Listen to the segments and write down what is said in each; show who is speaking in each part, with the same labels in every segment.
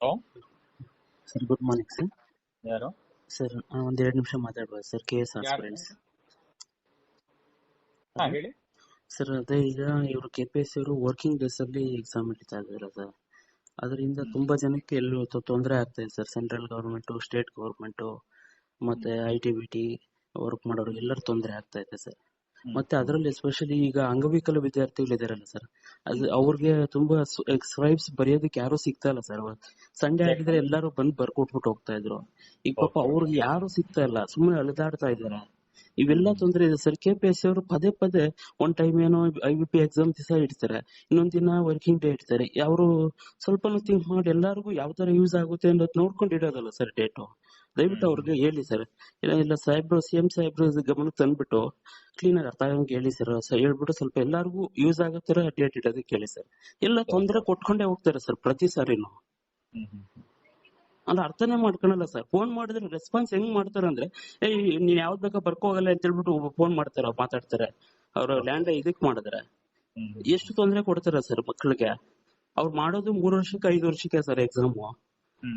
Speaker 1: Hello
Speaker 2: sir good morning sir
Speaker 1: ಯಾರು
Speaker 2: sir ಒಂದ್ ಎರಡು ನಿಮಿಷ ಮಾತಾಡ್ಬೋದು ಸರ್ ಕೆ ಎಸ್? ಹಾಸ್ಪಿಟಲ್ಸ್
Speaker 1: ಹಾ ಹೇಳಿ.
Speaker 2: ಸರ್ ಅದೇ ಈಗ ಇವರು ಕೆ ಪಿ ಎಸ್ ಅವರು ವರ್ಕಿಂಗ್ ಡೇಸ್ ಅಲ್ಲಿ ಎಕ್ಸಾಮ್ ಇಡ್ತಾ ಇದ್ದಾರೆ ಸರ್ ಅದರಿಂದ ತುಂಬಾ ಜನಕ್ಕೆ ಎಲ್ಲೂ ತೊಂದರೆ ಆಗ್ತಾ ಇದೆ sir central government state government ಮತ್ತೆ I T B T work ಮಾಡೋರು ಎಲ್ಲರೂ ತೊಂದರೆ ಆಗ್ತಾ ಇದೆ ಸರ್ ಮತ್ತೆ ಅದರಲ್ಲಿ ಎಸ್ಪೆಷಲಿ ಈಗ ಅಂಗವಿಕಲ ವಿದ್ಯಾರ್ಥಿಗಳು ಇದಾರಲ್ಲ ಸರ್ ಅದು ಅವ್ರಿಗೆ ತುಂಬಾ ಸ್ಕ್ರೈಬ್ಸ್ ಬರೆಯೋದಕ್ಕೆ ಯಾರು ಸಿಗ್ತಾ ಇಲ್ಲ ಸರ್ ಸಂಡೆ ಆಗಿದ್ರೆ ಎಲ್ಲರೂ ಬಂದು ಬರ್ಕೊಟ್ಬಿಟ್ಟು ಹೋಗ್ತಾ ಇದ್ರು. ಈಗ ಪಾಪ ಅವ್ರಿಗೆ ಯಾರು ಸಿಗ್ತಾ ಇಲ್ಲ. ಸುಮ್ಮನೆ ಅಲೆದಾಡ್ತಾ ಇದಾರೆ ಇವೆಲ್ಲ ತೊಂದರೆ ಇದೆ. ಸರ್ ಕೆ ಪಿ ಎಸ್ ಅವರು ಪದೇ ಪದೇ ಒಂದ್ ಟೈಮ್ ಏನೋ ಐ ಬಿ ಪಿ ಎಕ್ಸಾಮ್ ದಿವಸ ಇಡ್ತಾರೆ. ಇನ್ನೊಂದ್ ದಿನ ವರ್ಕಿಂಗ್ ಡೇ ಇಡ್ತಾರೆ. ಅವರು ಸ್ವಲ್ಪ ಥಿಂಕ್ ಮಾಡಿ ಎಲ್ಲಾರ್ಗು ಯಾವ ತರ ಯೂಸ್ ಆಗುತ್ತೆ ಅನ್ನೋದು ನೋಡ್ಕೊಂಡು ಇಡೋದಲ್ಲ ಸರ್ ಡೇಟು ದಯವಿಟ್ಟು ಅವ್ರಿಗೆ ಹೇಳಿ ಸರ್. ಇಲ್ಲ ಇಲ್ಲ ಸಾಹೇಬ್ರು ಸಿ ಎಂ ಸಾಹೇಬ್ರು ಗಮನಕ್ಕೆ ತಂದ್ಬಿಟ್ಟು ಕ್ಲೀನ್ ಆಗಿ ಅರ್ಥ ಆಗಂಗೆ ಹೇಳಿ ಸರ್. ಹೇಳ್ಬಿಟ್ಟು ಸ್ವಲ್ಪ ಎಲ್ಲಾರ್ಗು ಯೂಸ್ ಆಗೋ ತರ ಡೇಟ್ ಇಡೋದಕ್ಕೆ ಹೇಳಿ ಸರ್. ಎಲ್ಲ ತೊಂದರೆ ಕೊಟ್ಕೊಂಡೇ ಹೋಗ್ತಾರೆ ಸರ್ ಪ್ರತಿ ಸಾರಿನು.
Speaker 1: ಹ್ಮ್
Speaker 2: ಅರ್ಥನೆ ಮಾಡ್ಕೊಳಲ್ಲ ಸರ್. ಫೋನ್ ಮಾಡಿದ್ರೆ ರೆಸ್ಪಾನ್ಸ್ ಹೆಂಗ್ ಮಾಡ್ತಾರಂದ್ರೆ ಏ ನೀನ್ ಯಾವ್ದ್ ಬೇಕಾ ಬರ್ಕೋಗಲ್ಲ ಅಂತ ಹೇಳ್ಬಿಟ್ಟು ಫೋನ್ ಮಾಡ್ತಾರ ಮಾತಾಡ್ತಾರೆ. ಅವ್ರ ಲ್ಯಾಂಡ್ ಇದಕ್ ಮಾಡಿದ್ರೆ. ಎಷ್ಟು ತೊಂದರೆ ಕೊಡ್ತಾರ ಸರ್ ಮಕ್ಕಳಿಗೆ ಅವ್ರು ಮಾಡೋದು ಮೂರ್ ವರ್ಷಕ್ಕೆ ಐದು ವರ್ಷಕ್ಕೆ ಸರ್ ಎಕ್ಸಾಮ್.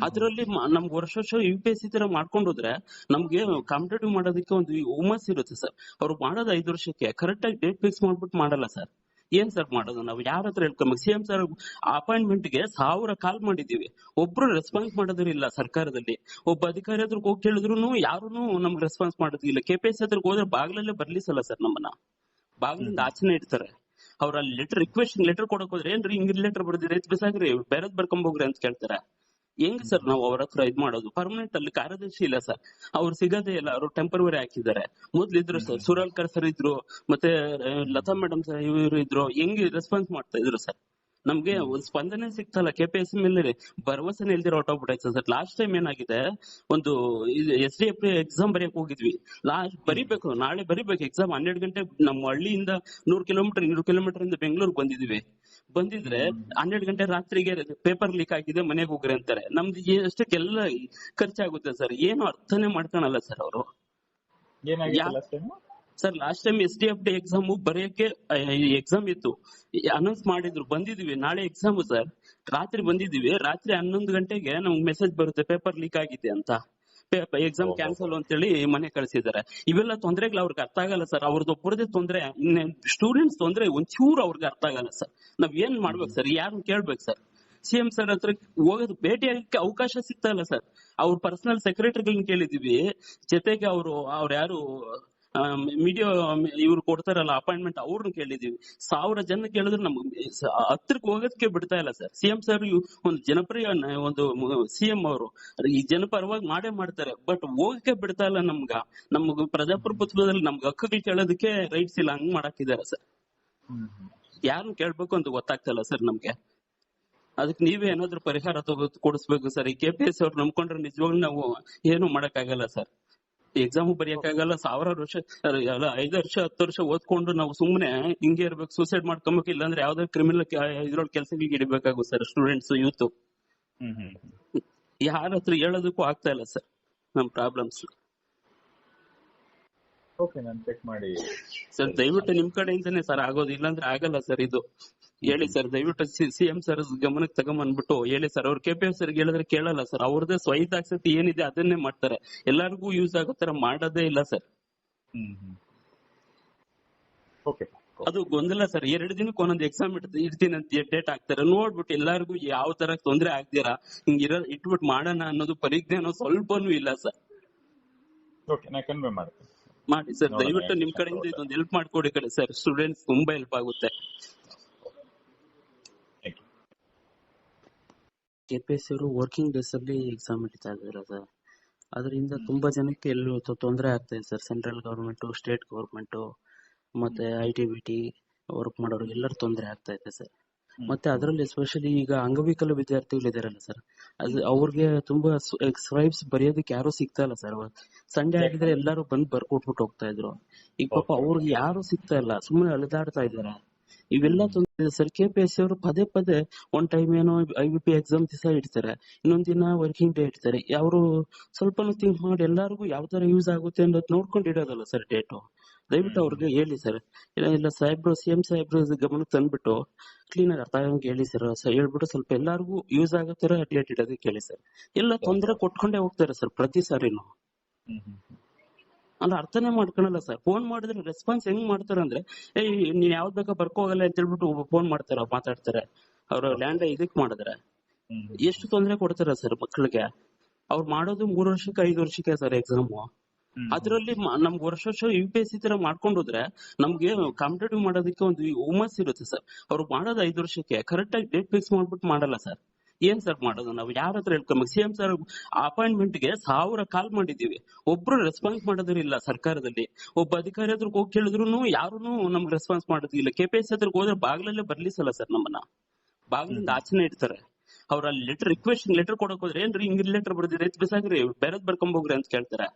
Speaker 2: ಅದ್ರಲ್ಲಿ ನಮ್ಗೆ ವರ್ಷ ವರ್ಷ ಯು ಪಿ ಎಸ್ ಸಿ ತರ ಮಾಡ್ಕೊಂಡು ಹೋದ್ರೆ ನಮ್ಗೆ ಕಾಂಪಿಟೇಟಿವ್ ಮಾಡೋದಕ್ಕೆ ಒಂದು ಹುಮ್ಮಸ್ ಇರುತ್ತೆ ಸರ್. ಅವ್ರು ಮಾಡೋದು ಐದು ವರ್ಷಕ್ಕೆ ಕರೆಕ್ಟ್ ಆಗಿ ಡೇಟ್ ಫಿಕ್ಸ್ ಮಾಡ್ಬಿಟ್ಟು ಮಾಡಲ್ಲ ಸರ್. ಏನ್ ಸರ್ ಮಾಡೋದು? ನಾವು ಯಾರ ಹತ್ರ ಹೇಳ್ಕೊಂಬ ಸಿ ಎಂ ಸರ್ ಅಪಾಯಿಂಟ್ಮೆಂಟ್ಗೆ ಸಾವಿರ ಕಾಲ್ ಮಾಡಿದೀವಿ ಒಬ್ರು ರೆಸ್ಪಾನ್ಸ್ ಮಾಡೋದಿಲ್ಲ ಸರ್ಕಾರದಲ್ಲಿ. ಒಬ್ಬ ಅಧಿಕಾರಿ ಹತ್ರ ಹೋಗಿ ಕೇಳಿದ್ರು ಯಾರು ನಮ್ಗೆ ರೆಸ್ಪಾನ್ಸ್ ಮಾಡೋದಿಲ್ಲ ಕೆ ಪಿ ಎಸ್ ಹತ್ರ ಹೋದ್ರೆ ಬಾಗ್ಲಲ್ಲೇ ಬರ್ಲಿಸಲ್ಲ ಸರ್ ನಮ್ಮನ್ನ. ಬಾಗ್ಲಿಂದ ಆಚೆನೆ ಇಡ್ತಾರೆ. ಅವ್ರ ಲೆಟರ್ ರಿಕ್ವೆಸ್ಟ್ ಲೆಟರ್ ಕೊಡಕ್ ಹೋದ್ರೆ ಏನ್ರಿ ಹಿಂಗ್ ಲೆಟರ್ ಬರ್ದಿರಿ ಬಿಸಾಗ್ರಿ ಬೇರೆದ್ ಬರ್ಕೊಂಬೋಗ್ರಿ ಅಂತ ಕೇಳ್ತಾರೆ. ಹೆಂಗ್ ಸರ್ ನಾವು ಅವ್ರ ಹತ್ರ ಇದ್ ಮಾಡೋದು? ಪರ್ಮನೆಂಟ್ ಅಲ್ಲಿ ಕಾರ್ಯದರ್ಶಿ ಇಲ್ಲ ಸರ್ ಅವ್ರು ಸಿಗದೇ ಇಲ್ಲ. ಅವ್ರು ಟೆಂಪರವರಿ ಹಾಕಿದ್ದಾರೆ. ಮೊದ್ಲು ಇದ್ರು ಸರ್ ಸುರಾಲ್ಕರ್ ಸರ್ ಇದ್ರು ಮತ್ತೆ ಲತಾ ಮೇಡಮ್ ಸರ್ ಇವರು ಇದ್ರು. ಹೆಂಗ್ ರೆಸ್ಪಾನ್ಸ್ ಮಾಡ್ತಾ ಇದ್ರು ಸರ್ ನಮ್ಗೆ ಒಂದ್ ಸ್ಪಂದನೆ ಸಿಗ್ತಲ್ಲ ಕೆ ಪಿ ಎಸ್ ಮೇಲೆ ಭರವಸೆ ಇಲ್ದಿರೋ ಹೊಟ್ಟೋಗ್ಬಿಟ್ಟೈತೆ ಸರ್ ಲಾಸ್ಟ್ ಟೈಮ್ ಏನಾಗಿದೆ ಒಂದು ಎಸ್ ಡಿ ಎಫ್ ಎಕ್ಸಾಮ್ ಬರೆಯಕ್ ಹೋಗಿದ್ವಿ. ಲಾಸ್ಟ್ ಬರಿಬೇಕು ನಾಳೆ ಬರಿಬೇಕು. ಎಕ್ಸಾಮ್ ಹನ್ನೆರಡು ಗಂಟೆ ನಮ್ಮ ಹಳ್ಳಿಯಿಂದ ನೂರ್ ಕಿಲೋಮೀಟರ್ ಇನ್ನೂರು ಕಿಲೋಮೀಟರ್ ಇಂದ ಬೆಂಗಳೂರ್ ಬಂದಿದೀವಿ. ಬಂದಿದ್ರೆ ಹನ್ನೆರಡು ಗಂಟೆ ರಾತ್ರಿಗೆ ಪೇಪರ್ ಲೀಕ್ ಆಗಿದೆ ಮನೆಗೆ ಹೋಗ್ರಿ ಅಂತಾರೆ. ನಮ್ದು ಎಷ್ಟಕ್ಕೆಲ್ಲ ಖರ್ಚಾಗುತ್ತೆ ಸರ್. ಏನು ಅರ್ಥನೇ ಮಾಡ್ಕೊಳಲ್ಲ ಸರ್ ಅವರು. Sir last time S D F D exam ಬರೆಯಕ್ಕೆ exam ಇತ್ತು. ಅನೌನ್ಸ್ ಮಾಡಿದ್ರು ಬಂದಿದೀವಿ. ನಾಳೆ ಎಕ್ಸಾಮ್ ಸರ್. ರಾತ್ರಿ ಬಂದಿದೀವಿ. ರಾತ್ರಿ ಹನ್ನೊಂದು ಗಂಟೆಗೆ ನಮ್ಗೆ ಮೆಸೇಜ್ ಬರುತ್ತೆ ಪೇಪರ್ ಲೀಕ್ ಆಗಿದೆ ಅಂತ. ಎಕ್ಸಾಮ್
Speaker 1: ಕ್ಯಾನ್ಸಲ್
Speaker 2: ಕ್ಯಾನ್ಸಲ್ ಅಂತೇಳಿ ಮನೆ ಕಳಿಸಿದ್ದಾರೆ. ಇವೆಲ್ಲ ತೊಂದರೆಗಳು ಅವ್ರಿಗೆ ಅರ್ಥ ಆಗಲ್ಲ ಸರ್. ಅವ್ರದ್ದು ಒಬ್ಬರದೇ ತೊಂದ್ರೆ ಸ್ಟೂಡೆಂಟ್ಸ್ ತೊಂದ್ರೆ ಒಂಚೂರು ಅವ್ರಿಗೆ ಅರ್ಥ ಆಗಲ್ಲ ಸರ್. ನಾವ್ ಏನ್ ಮಾಡ್ಬೇಕು ಸರ್? ಯಾರನ್ನ ಕೇಳ್ಬೇಕು ಸರ್? ಸಿಎಂ ಸರ್ ಹತ್ರ ಹೋಗೋದು ಭೇಟಿ ಆಗಕ್ಕೆ ಅವಕಾಶ ಸಿಗ್ತಾ ಇಲ್ಲ ಸರ್. ಅವ್ರ ಪರ್ಸನಲ್ ಸೆಕ್ರೆಟರಿಗಳನ್ನ ಕೇಳಿದೀವಿ ಜೊತೆಗೆ ಅವರು ಅವ್ರ ಯಾರು ಮೀಡಿಯಾ ಇವ್ರು ಕೊಡ್ತಾರಲ್ಲ ಅಪಾಯಿಂಟ್ಮೆಂಟ್ ಅವ್ರನ್ನ ಕೇಳಿದೀವಿ. ಸಾವಿರ ಜನ ಕೇಳಿದ್ರು ನಮ್ಗೆ ಹತ್ರಕ್ಕೆ ಹೋಗೋದಕ್ಕೆ ಬಿಡ್ತಾ ಇಲ್ಲ ಸರ್. ಸಿಎಂ ಸರ್ ಒಂದು ಜನಪ್ರಿಯ ಒಂದು ಸಿಎಂ ಅವರು. ಈ ಜನಪರವಾಗಿ ಮಾಡೇ ಮಾಡ್ತಾರೆ. ಬಟ್ ಹೋಗಕ್ಕೆ ಬಿಡ್ತಾ ಇಲ್ಲ ನಮ್ಗ. ನಮ್ಗ ಪ್ರಜಾಪ್ರಭುತ್ವದಲ್ಲಿ ನಮ್ಗೆ ಹಕ್ಕುಗಳು ಕೇಳೋದಕ್ಕೆ ರೈಟ್ಸ್ ಇಲ್ಲ. ಹಂಗ್ ಮಾಡಾಕಿದ್ದಾರೆ ಸರ್. ಯಾರನ್ನ ಕೇಳ್ಬೇಕು ಅಂತ ಗೊತ್ತಾಗ್ತಾ ಇಲ್ಲ ಸರ್ ನಮ್ಗೆ. ಅದಕ್ಕೆ ನೀವೇ ಏನಾದ್ರು ಪರಿಹಾರ ಕೊಡಿಸ್ಬೇಕು ಸರ್. ಈ ಕೆ ಪಿ ಎಸ್ ಅವ್ರು ನಂಬ್ಕೊಂಡ್ರೆ ನಿಜವಾಗ್ಲೂ ನಾವು ಏನು ಮಾಡಕ್ಕಾಗಲ್ಲ ಸರ್. ಎಕ್ಸಾಮ್ ಬರೆಯಕ್ಕಾಗಲ್ಲ ಸಾವಿರಾರು ವರ್ಷ ಎಲ್ಲ ಐದು ವರ್ಷ ಹತ್ತು ವರ್ಷ ಓದ್ಕೊಂಡು ನಾವು ಸುಮ್ನೆ ಹಿಂಗೆ ಇರ್ಬೇಕು ಸೂಸೈಡ್ ಮಾಡ್ಕೊಬೇಕು ಇಲ್ಲಾಂದ್ರೆ ಯಾವ್ದೋ ಕ್ರಿಮಿನಲ್ ಇದ್ರೊಳಗೆ ಕೆಲಸಗಳಿಗೆ ಹಿಡಿಬೇಕಾಗುತ್ತೆ sir students youth
Speaker 1: hmm hmm hmm.
Speaker 2: ಯಾರ ಹತ್ರ ಹೇಳೋದಕ್ಕೂ ಆಗ್ತಾ ಇಲ್ಲ ಸರ್ ನಮ್ ಪ್ರಾಬ್ಲಮ್ಸ್
Speaker 1: ಓಕೆ ನಾನು ಚೆಕ್ ಮಾಡಿ
Speaker 2: ಸರ್ ದಯವಿಟ್ಟು ನಿಮ್ ಕಡೆಯಿಂದನೇ ಸರ್ ಆಗೋದು ಇಲ್ಲಾಂದ್ರೆ ಆಗಲ್ಲ ಸರ್ ಇದು. ಹೇಳಿ ಸರ್ ದಯವಿಟ್ಟು ಸಿಎಂ ಸರ್ ಗಮನಕ್ಕೆ ತಗೊಂಬಂದ್ಬಿಟ್ಟು ಹೇಳಿ ಸರ್ ಅವ್ರು ಕೆ ಪಿ ಎಫ್ ಸರ್ ಹೇಳಿದ್ರೆ ಕೇಳಲ್ಲ ಸರ್ ಅವ್ರದೇ ಸ್ವಹಿತಾಸಕ್ತಿ ಏನಿದೆ ಅದನ್ನೇ ಮಾಡ್ತಾರೆ. ಎಲ್ಲರಿಗೂ ಯೂಸ್ ಆಗೋ ತರ ಮಾಡೋದೇ ಇಲ್ಲ ಸರ್ ಅದು ಗೊಂದಲ ಸರ್ ಎರಡು ದಿನಕ್ಕೆ ಒಂದೊಂದು ಎಕ್ಸಾಮ್ ಇಡ್ತೀನಿ ಅಂತ ಡೇಟ್ ಹಾಕ್ತಾರೆ. ನೋಡ್ಬಿಟ್ಟು ಎಲ್ಲರಿಗೂ ಯಾವ ತರ ತೊಂದ್ರೆ ಆಗ್ದಿರಾ ಹಿಂಗ್ ಇಟ್ಬಿಟ್ಟು ಮಾಡೋಣ ಅನ್ನೋದು ಪರಿಜ್ಞಾನ ಸ್ವಲ್ಪನೂ ಇಲ್ಲ ಸರ್ ಮಾಡಿ ಸರ್ ದಯವಿಟ್ಟು ನಿಮ್ ಕಡೆಯಿಂದ ಇದೊಂದು ಹೆಲ್ಪ್ ಮಾಡ್ಕೊಡಿ ಕಡೆ ಸರ್ ಸ್ಟೂಡೆಂಟ್ಸ್ ತುಂಬಾ ಹೆಲ್ಪ್ ಆಗುತ್ತೆ
Speaker 1: thank you
Speaker 2: K P S ಅವರು ವರ್ಕಿಂಗ್ ಡೇಸ್ ಅಲ್ಲಿ ಎಕ್ಸಾಮ್ ಇಡ್ತಾ ಇದ್ದಾರೆ ಸರ್. ಅದರಿಂದ ತುಂಬಾ ಜನಕ್ಕೆ ಎಲ್ಲೂ ತೊಂದರೆ ಆಗ್ತಾ ಇದೆ sir. Central government state government ಮತ್ತೆ I T B T work ಮಾಡೋರು ಎಲ್ಲರೂ ತೊಂದರೆ ಆಗ್ತಾ ಇದೆ ಸರ್. ಮತ್ತೆ ಅದರಲ್ಲಿ ಎಸ್ಪೆಷಲಿ ಈಗ ಅಂಗವಿಕಲ ವಿದ್ಯಾರ್ಥಿಗಳು ಇದಾರಲ್ಲ ಸರ್. ಅದು ಅವ್ರಿಗೆ ತುಂಬಾ ಸ್ಕ್ರೈಬ್ಸ್ ಬರೆಯೋದಕ್ಕೆ ಯಾರು ಸಿಗ್ತಾ ಇಲ್ಲ ಸರ್. ಸಂಡೆ ಆಗಿದ್ರೆ ಎಲ್ಲರೂ ಬಂದು ಬರ್ಕೊಟ್ಬಿಟ್ಟು ಹೋಗ್ತಾ ಇದ್ರು. ಈಗ ಪಾಪ ಅವ್ರಿಗೆ ಯಾರು ಸಿಗ್ತಾ ಇಲ್ಲ. ಸುಮ್ಮನೆ ಅಲೆದಾಡ್ತಾ ಇದಾರೆ ಇವೆಲ್ಲ ತೊಂದರೆ ಸರ್ ಕೆ ಪಿ ಎಸ್ ಅವರು ಪದೇ ಪದೇ ಒಂದ್ ಟೈಮ್ ಏನೋ ಐ ಬಿ ಪಿ ಎಕ್ಸಾಮ್ ದಿವಸ ಇಡ್ತಾರೆ. ಇನ್ನೊಂದ್ ದಿನ ವರ್ಕಿಂಗ್ ಡೇ ಇಡ್ತಾರೆ. ಅವರು ಸ್ವಲ್ಪ ಥಿಂಕ್ ಮಾಡಿ ಎಲ್ಲಾರ್ಗು ಯಾವ ತರ ಯೂಸ್ ಆಗುತ್ತೆ ಅನ್ನೋದು ನೋಡ್ಕೊಂಡು ಇಡೋದಲ್ಲ ಸರ್ ಡೇಟು ದಯವಿಟ್ಟು ಅವ್ರಿಗೆ ಹೇಳಿ ಸರ್. ಇಲ್ಲ ಇಲ್ಲ ಸಾಹೇಬ್ರು ಸಿ ಎಂ ಸಾಹೇಬ್ರು ಗಮನಕ್ಕೆ ತಂದ್ಬಿಟ್ಟು ಕ್ಲೀನ್ ಆಗಿ ಅರ್ಥ ಆಗಂಗೆ ಹೇಳಿ ಸರ್. ಹೇಳ್ಬಿಟ್ಟು ಸ್ವಲ್ಪ ಎಲ್ಲಾರ್ಗು ಯೂಸ್ ಆಗೋ ತರ ಡೇಟ್ ಇಡೋದಕ್ಕೆ ಕೇಳಿ ಸರ್. ಎಲ್ಲ ತೊಂದರೆ ಕೊಟ್ಕೊಂಡೇ ಹೋಗ್ತಾರೆ ಸರ್ ಪ್ರತಿ ಸಾರಿನು. ಅಲ್ಲ ಅರ್ಥನೇ ಮಾಡ್ಕೊಳಲ್ಲ ಸರ್. ಫೋನ್ ಮಾಡಿದ್ರೆ ರೆಸ್ಪಾನ್ಸ್ ಹೆಂಗ್ ಮಾಡ್ತಾರಂದ್ರೆ ಏ ನೀನ್ ಯಾವ್ದ್ ಬೇಕಾ ಬರ್ಕೋಗಲ್ಲ ಅಂತ ಹೇಳ್ಬಿಟ್ಟು ಫೋನ್ ಮಾಡ್ತಾರ ಮಾತಾಡ್ತಾರೆ. ಅವ್ರ ಲ್ಯಾಂಡ್ ಇದಕ್ ಮಾಡಿದ್ರೆ. ಎಷ್ಟು ತೊಂದರೆ ಕೊಡ್ತಾರ ಸರ್ ಮಕ್ಕಳಿಗೆ ಅವ್ರು ಮಾಡೋದು ಮೂರ್ ವರ್ಷಕ್ಕೆ ಐದು ವರ್ಷಕ್ಕೆ ಸರ್ ಎಕ್ಸಾಮ್. ಅದ್ರಲ್ಲಿ ನಮ್ಗೆ ನಮ್ಗ್ ವರ್ಷ ವರ್ಷ ಯು ಪಿ ಎಸ್ ಸಿ ತರ ಮಾಡ್ಕೊಂಡು ಹೋದ್ರೆ ನಮ್ಗೆ ಕಾಂಪಿಟೇಟಿವ್ ಮಾಡೋದಕ್ಕೆ ಒಂದು ಹುಮ್ಮಸ್ ಇರುತ್ತೆ ಸರ್. ಅವ್ರು ಮಾಡೋದು ಐದು ವರ್ಷಕ್ಕೆ ಕರೆಕ್ಟ್ ಆಗಿ ಡೇಟ್ ಫಿಕ್ಸ್ ಮಾಡ್ಬಿಟ್ಟು ಮಾಡಲ್ಲ ಸರ್. ಏನ್ ಸರ್ ಮಾಡೋದು. ನಾವು ಯಾರ ಹತ್ರ ಹೇಳ್ಕೊಂಬೇಕು ಸಿ ಎಂ ಸರ್ ಅಪಾಯಿಂಟ್ಮೆಂಟ್ಗೆ ಸಾವಿರ ಕಾಲ್ ಮಾಡಿದೀವಿ ಒಬ್ರು ರೆಸ್ಪಾನ್ಸ್ ಮಾಡೋದಿಲ್ಲ ಸರ್ಕಾರದಲ್ಲಿ. ಒಬ್ಬ ಅಧಿಕಾರಿ ಹತ್ರ ಹೋಗಿ ಕೇಳಿದ್ರು ಯಾರು ನಮ್ಗೆ ರೆಸ್ಪಾನ್ಸ್ ಮಾಡೋದಿಲ್ಲ ಕೆಪಿಎಸ್ ಹತ್ರ ಹೋದ್ರೆ ಬಾಗ್ಲಲ್ಲೇ ಬರ್ಲಿಸಲ್ಲ ಸರ್ ನಮ್ಮನ್ನ. ಬಾಗ್ಲಿಂದ ಆಚೆನೆ ಇಡ್ತಾರೆ. ಅವ್ರ ಲೆಟರ್ ರಿಕ್ವೆಸ್ಟ್ ಲೆಟರ್ ಕೊಡಕ್ ಹೋದ್ರೆ ಏನ್ರಿ ಹಿಂಗ್ ಲೆಟರ್ ಬರ್ದಿದ್ರೆ ಎತ್ ಬಿಸಾಗ್ರಿ ಬೇರೆದ್ ಬರ್ಕೊಂಬೋಗ್ರಿ ಅಂತ ಕೇಳ್ತಾರೆ.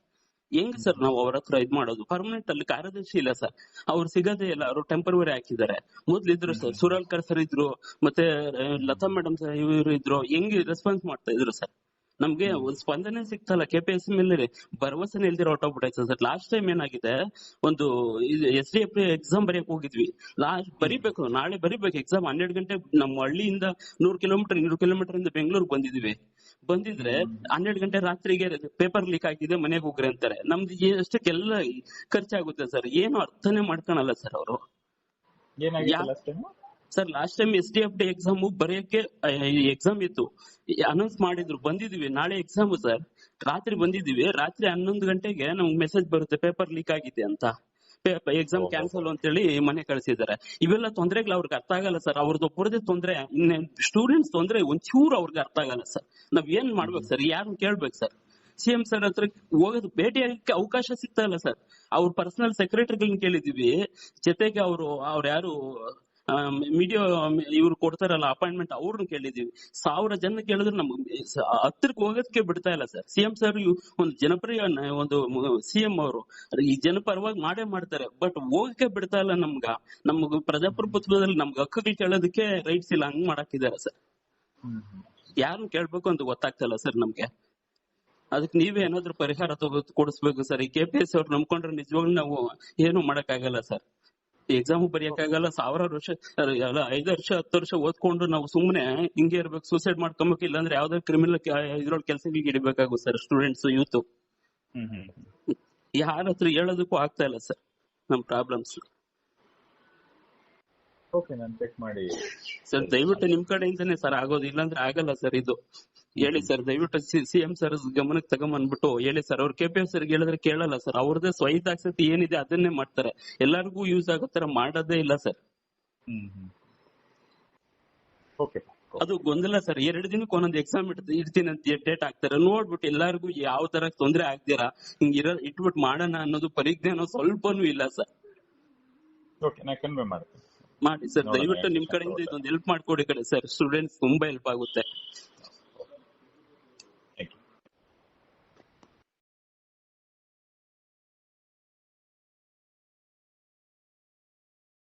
Speaker 2: ಹೆಂಗ್ ಸರ್ ನಾವು ಅವ್ರ ಹತ್ರ ಇದ್ ಮಾಡೋದು? ಪರ್ಮನೆಂಟ್ ಅಲ್ಲಿ ಕಾರ್ಯದರ್ಶಿ ಇಲ್ಲ ಸರ್ ಅವ್ರು ಸಿಗದೇ ಇಲ್ಲ. ಅವರು ಟೆಂಪರವರಿ ಹಾಕಿದ್ದಾರೆ. ಮೊದ್ಲು ಇದ್ರು ಸರ್ ಸುರಾಲ್ಕರ್ ಸರ್ ಇದ್ರು ಮತ್ತೆ ಲತಾ ಮೇಡಮ್ ಸರ್ ಇವರು ಇದ್ರು. ಹೆಂಗ್ ರೆಸ್ಪಾನ್ಸ್ ಮಾಡ್ತಾ ಇದ್ರು ಸರ್ ನಮ್ಗೆ ಒಂದ್ ಸ್ಪಂದನೆ ಸಿಗ್ತಲ್ಲ ಕೆ ಪಿ ಎಸ್ ಮೇಲೆ ಭರವಸೆನೆ ಇಲ್ದಿರೋ ಹೊಟ್ಟೋಗ್ಬಿಟ್ಟೈತೆ ಸರ್ ಲಾಸ್ಟ್ ಟೈಮ್ ಏನಾಗಿದೆ ಒಂದು ಎಸ್ ಡಿ ಎಫ್ ಎಕ್ಸಾಮ್ ಬರೆಯಕ್ ಹೋಗಿದ್ವಿ. ಲಾಸ್ಟ್ ಬರಿಬೇಕು ನಾಳೆ ಬರಿಬೇಕು. ಎಕ್ಸಾಮ್ ಹನ್ನೆರಡು ಗಂಟೆ ನಮ್ಮ ಹಳ್ಳಿಯಿಂದ ನೂರ್ ಕಿಲೋಮೀಟರ್ ಇನ್ನೂರು ಕಿಲೋಮೀಟರ್ ಇಂದ ಬೆಂಗಳೂರಿಗೆ ಬಂದಿದೀವಿ. ಬಂದಿದ್ರೆ ಹನ್ನೆರಡು ಗಂಟೆ ರಾತ್ರಿಗೆ ಪೇಪರ್ ಲೀಕ್ ಆಗಿದೆ ಮನೆಗೆ ಹೋಗ್ರಿ ಅಂತಾರೆ. ನಮ್ದು ಎಷ್ಟಕ್ಕೆಲ್ಲ ಖರ್ಚಾಗುತ್ತೆ ಸರ್ ಏನು ಅರ್ಥನೇ ಮಾಡ್ಕೊಳಲ್ಲ ಸರ್ ಅವರು. Sir last time S D F D exam ಬರೆಯಕ್ಕೆ exam ಇತ್ತು. ಅನೌನ್ಸ್ ಮಾಡಿದ್ರು ಬಂದಿದೀವಿ. ನಾಳೆ ಎಕ್ಸಾಮ್ ಸರ್ ರಾತ್ರಿ ಬಂದಿದೀವಿ. ರಾತ್ರಿ ಹನ್ನೊಂದು ಗಂಟೆಗೆ ನಮ್ಗೆ ಮೆಸೇಜ್ ಬರುತ್ತೆ ಪೇಪರ್ ಲೀಕ್ ಆಗಿದೆ ಅಂತ. ಎಕ್ಸಾಮ್
Speaker 1: ಕ್ಯಾನ್ಸಲ್
Speaker 2: ಕ್ಯಾನ್ಸಲ್ ಅಂತೇಳಿ ಮನೆ ಕಳಿಸಿದ್ದಾರೆ. ಇವೆಲ್ಲ ತೊಂದರೆಗಳು ಅವ್ರಿಗೆ ಅರ್ಥ ಆಗಲ್ಲ ಸರ್. ಅವ್ರದ್ದು ಒಬ್ಬರದೇ ತೊಂದ್ರೆ ಸ್ಟೂಡೆಂಟ್ಸ್ ತೊಂದ್ರೆ ಒಂಚೂರು ಅವ್ರಿಗೆ ಅರ್ಥ ಆಗಲ್ಲ ಸರ್. ನಾವ್ ಏನ್ ಮಾಡ್ಬೇಕು ಸರ್? ಯಾರನ್ನ ಕೇಳ್ಬೇಕು ಸರ್? ಸಿಎಂ ಸರ್ ಹತ್ರ ಹೋಗೋದು ಭೇಟಿ ಆಗಕ್ಕೆ ಅವಕಾಶ ಸಿಗ್ತಾ ಇಲ್ಲ ಸರ್. ಅವ್ರ ಪರ್ಸನಲ್ ಸೆಕ್ರೆಟರಿಗಳನ್ನ ಕೇಳಿದೀವಿ ಜೊತೆಗೆ ಅವರು ಅವ್ರ ಯಾರು ಮೀಡಿಯಾ ಇವ್ರು ಕೊಡ್ತಾರಲ್ಲ ಅಪಾಯಿಂಟ್ಮೆಂಟ್ ಅವ್ರನ್ನ ಕೇಳಿದೀವಿ ಸಾವಿರ ಜನ ಕೇಳಿದ್ರು ನಮ್ಗೆ ಹತ್ತಿರಕ್ಕೆ ಹೋಗೋದಕ್ಕೆ ಬಿಡ್ತಾ ಇಲ್ಲ ಸರ್. ಸಿಎಂ ಸರ್ ಒಂದು ಜನಪ್ರಿಯ ಒಂದು ಸಿಎಂ ಅವರು. ಈ ಜನಪರವಾಗಿ ಮಾಡೇ ಮಾಡ್ತಾರೆ. ಬಟ್ ಹೋಗಕ್ಕೆ ಬಿಡ್ತಾ ಇಲ್ಲ ನಮ್ಗ. ನಮ್ಗ ಪ್ರಜಾಪ್ರಭುತ್ವದಲ್ಲಿ ನಮ್ಗೆ ಹಕ್ಕುಗಳು ಕೇಳೋದಕ್ಕೆ ರೈಟ್ಸ್ ಇಲ್ಲ. ಹಂಗ್ ಮಾಡಾಕಿದ್ದಾರೆ ಸರ್. ಯಾರನ್ನ ಕೇಳ್ಬೇಕು ಅಂತ ಗೊತ್ತಾಗ್ತಾ ಇಲ್ಲ ಸರ್ ನಮ್ಗೆ. ಅದಕ್ಕೆ ನೀವೇ ಏನಾದ್ರು ಪರಿಹಾರ ತಗೋ ಕೊಡಿಸ್ಬೇಕು ಸರ್. ಈ ಕೆ ಪಿ ಎಸ್ ಅವ್ರು ನಂಬ್ಕೊಂಡ್ರೆ ನಿಜವಾಗ್ಲೂ ನಾವು ಏನು ಮಾಡಕ್ಕಾಗಲ್ಲ ಸರ್. ಎಕ್ಸಾಮ್ ಬರೆಯಕ್ಕಾಗಲ್ಲ ಸಾವಿರಾರು ವರ್ಷ ಐದು ವರ್ಷ ಹತ್ತು ವರ್ಷ ಓದ್ಕೊಂಡು ನಾವು ಸುಮ್ನೆ ಹಿಂಗೆ ಇರ್ಬೇಕು ಸೂಸೈಡ್ ಮಾಡ್ಕೊಬೇಕು ಇಲ್ಲಾಂದ್ರೆ ಯಾವ್ದೋ ಕ್ರಿಮಿನಲ್ ಇದ್ರೊಳಗೆ ಕೆಲಸಗಳಿಗೆ ಇಡಬೇಕಾಗುತ್ತೆ ಸರ್ ಸ್ಟೂಡೆಂಟ್ಸ್ ಯೂತ್. ಯಾರ ಹತ್ರ ಹೇಳೋದಕ್ಕೂ ಆಗ್ತಾ ಇಲ್ಲ ಸರ್ ನಮ್ ಪ್ರಾಬ್ಲಮ್ಸ್
Speaker 1: ಓಕೆ ನಾನು ಚೆಕ್ ಮಾಡಿ
Speaker 2: ಸರ್ ದಯವಿಟ್ಟು ನಿಮ್ ಕಡೆಯಿಂದನೇ ಸರ್ ಆಗೋದು ಇಲ್ಲಾಂದ್ರೆ ಆಗಲ್ಲ ಸರ್ ಇದು. ಹೇಳಿ ಸರ್ ದಯವಿಟ್ಟು ಸಿಎಂ ಸರ್ ಗಮನಕ್ಕೆ ತಗೊಂಬಂದ್ಬಿಟ್ಟು ಹೇಳಿ ಸರ್ ಅವ್ರು ಕೆ ಪಿ ಎಫ್ ಸರ್ ಹೇಳಿದ್ರೆ ಕೇಳಲ್ಲ ಸರ್ ಅವ್ರದೇ ಸ್ವಹಿತಾಸಕ್ತಿ ಏನಿದೆ ಅದನ್ನೇ ಮಾಡ್ತಾರೆ. ಎಲ್ಲರಿಗೂ ಯೂಸ್ ಆಗೋ ತರ ಮಾಡೋದೇ ಇಲ್ಲ ಸರ್
Speaker 1: ಓಕೆ
Speaker 2: ಅದು ಗೊಂದಲ ಸರ್ ಎರಡು ದಿನಕ್ಕೆ ಒಂದೊಂದು ಎಕ್ಸಾಮ್ ಇಡ್ತೀನಿ ಅಂತ ಡೇಟ್ ಹಾಕ್ತಾರೆ. ನೋಡ್ಬಿಟ್ಟು ಎಲ್ಲಾರ್ಗು ಯಾವ ತರ ತೊಂದ್ರೆ ಆಗ್ತೀರಾ ಹಿಂಗ್ ಇರೋ ಇಟ್ಬಿಟ್ಟು ಮಾಡೋಣ ಅನ್ನೋದು ಪರಿಜ್ಞಾನ ಸ್ವಲ್ಪನೂ ಇಲ್ಲ ಸರ್ ಮಾಡಿ ಸರ್ ದಯವಿಟ್ಟು ನಿಮ್ ಕಡೆಯಿಂದ. ಇದೊಂದು ಹೆಲ್ಪ್ ಮಾಡ್ಕೊಡಿ ಕಡೆ ಸರ್ ಸ್ಟೂಡೆಂಟ್ಸ್ ತುಂಬಾ ಹೆಲ್ಪ್ ಆಗುತ್ತೆ.